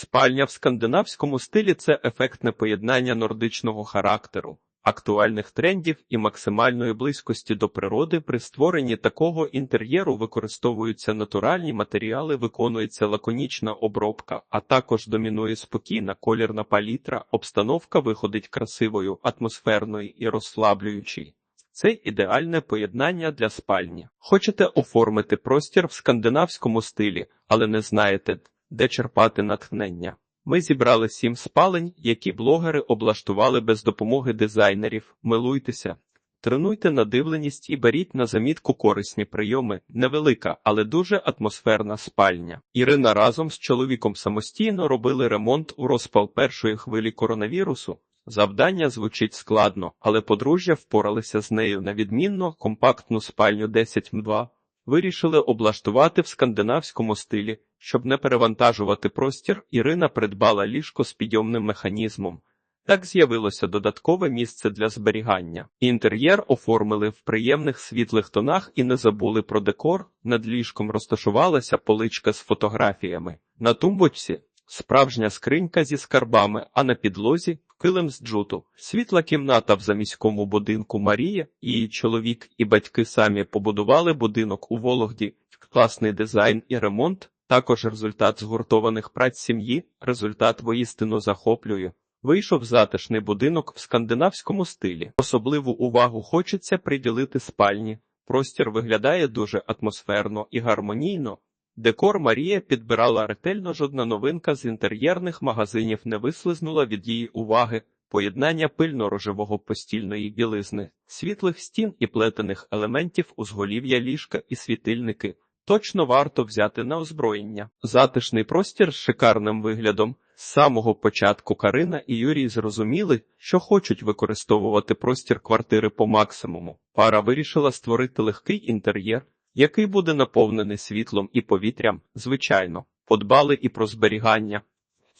Спальня в скандинавському стилі це ефектне поєднання нордичного характеру, актуальних трендів і максимальної близькості до природи. При створенні такого інтер'єру використовуються натуральні матеріали, виконується лаконічна обробка, а також домінує спокійна колірна палітра. Обстановка виходить красивою, атмосферною і розслаблюючою. Це ідеальне поєднання для спальні. Хочете оформити простір в скандинавському стилі, але не знаєте, де черпати натхнення. Ми зібрали сім спалень, які блогери облаштували без допомоги дизайнерів. Милуйтеся, тренуйте надивленість і беріть на замітку корисні прийоми. Невелика, але дуже атмосферна спальня. Ірина разом з чоловіком самостійно робили ремонт у розпал першої хвилі коронавірусу. Завдання звучить складно, але подружжя впоралися з нею на відмінно компактну спальню 10 м2 вирішили облаштувати в скандинавському стилі, щоб не перевантажувати простір. Ірина придбала ліжко з підйомним механізмом. Так з'явилося додаткове місце для зберігання. Інтер'єр оформили в приємних світлих тонах і не забули про декор. Над ліжком розташувалася поличка з фотографіями. На тумбочці справжня скринька зі скарбами, а на підлозі килим з джуту. Світла кімната в заміському будинку Марія, її чоловік і батьки самі побудували будинок у Вологді. Класний дизайн і ремонт. Також результат згуртованих праць сім'ї. Результат воістину захоплює. Вийшов затишний будинок в скандинавському стилі. Особливу увагу хочеться приділити спальні. Простір виглядає дуже атмосферно і гармонійно. Декор Марія підбирала ретельно, жодна новинка з інтер'єрних магазинів не вислизнула від її уваги. Поєднання пильно-рожевого постільної білизни, світлих стін і плетених елементів узголів'я ліжка і світильники. Точно варто взяти на озброєння. Затишний простір з шикарним виглядом. З самого початку Карина і Юрій зрозуміли, що хочуть використовувати простір квартири по максимуму. Пара вирішила створити легкий інтер'єр, який буде наповнений світлом і повітрям, звичайно, подбали і про зберігання.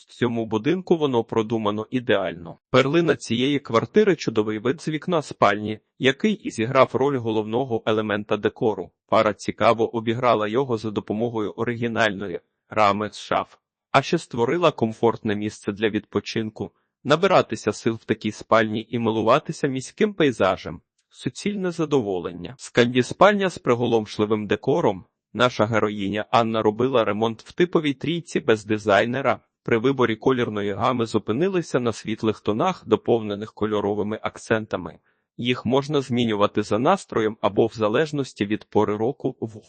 В цьому будинку воно продумано ідеально. Перлина цієї квартири чудовий вид з вікна спальні, який і зіграв роль головного елемента декору. Пара цікаво обіграла його за допомогою оригінальної рами з шаф, а ще створила комфортне місце для відпочинку, набиратися сил в такій спальні і милуватися міським пейзажем суцільне задоволення. Сканді спальня з приголомшливим декором. Наша героїня Анна робила ремонт в типовій трійці без дизайнера. При виборі колірної гами зупинилися на світлих тонах, доповнених кольоровими акцентами. Їх можна змінювати за настроєм або в залежності від пори року в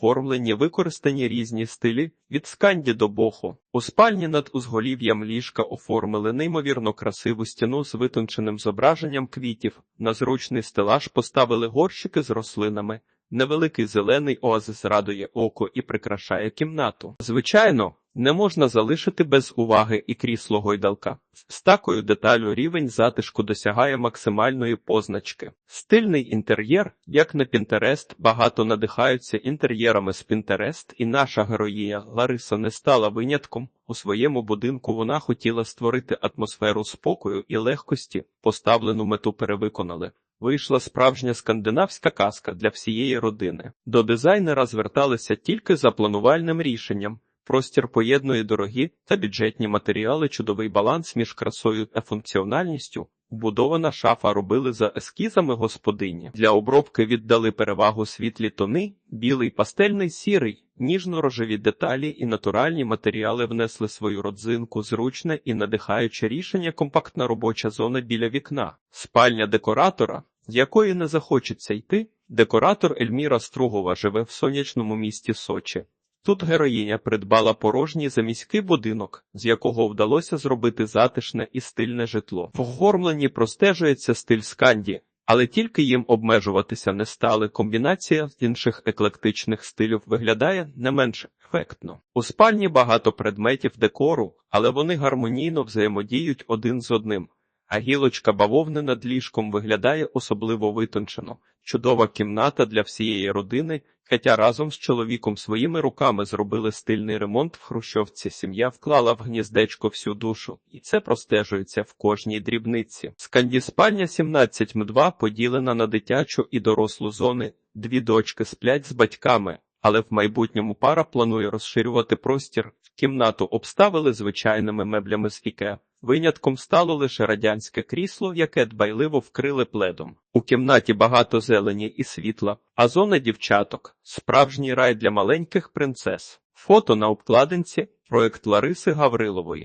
використані різні стилі від сканді до боху. У спальні над узголів'ям ліжка оформили неймовірно красиву стіну з витонченим зображенням квітів. На зручний стелаж поставили горщики з рослинами. Невеликий зелений оазис радує око і прикрашає кімнату. Звичайно, не можна залишити без уваги і крісло гойдалка. З такою деталю рівень затишку досягає максимальної позначки. Стильний інтер'єр, як на Пінтерест, багато надихаються інтер'єрами з Пінтерест, і наша героїня Лариса не стала винятком. У своєму будинку вона хотіла створити атмосферу спокою і легкості, поставлену мету перевиконали. Вийшла справжня скандинавська казка для всієї родини. До дизайнера зверталися тільки за планувальним рішенням. Простір поєднує дорогі та бюджетні матеріали, чудовий баланс між красою та функціональністю. Вбудована шафа робили за ескізами господині. Для обробки віддали перевагу світлі тони, білий, пастельний, сірий, ніжно-рожеві деталі і натуральні матеріали внесли свою родзинку, зручне і надихаюче рішення компактна робоча зона біля вікна, спальня декоратора, з якої не захочеться йти. Декоратор Ельміра Стругова живе в сонячному місті Сочі. Тут героїня придбала порожній заміський будинок, з якого вдалося зробити затишне і стильне житло. В оформленні простежується стиль сканді, але тільки їм обмежуватися не стали. Комбінація інших еклектичних стилів виглядає не менш ефектно. У спальні багато предметів декору, але вони гармонійно взаємодіють один з одним. А гілочка бавовни над ліжком виглядає особливо витончено. Чудова кімната для всієї родини, хоча разом з чоловіком своїми руками зробили стильний ремонт в Хрущовці. Сім'я вклала в гніздечко всю душу, і це простежується в кожній дрібниці. Скандіспальня 17 м2 поділена на дитячу і дорослу зони. Дві дочки сплять з батьками, але в майбутньому пара планує розширювати простір. Кімнату обставили звичайними меблями з Іке. Винятком стало лише радянське крісло, яке дбайливо вкрили пледом. У кімнаті багато зелені і світла, а зона дівчаток справжній рай для маленьких принцес. Фото на обкладинці проект Лариси Гаврилової.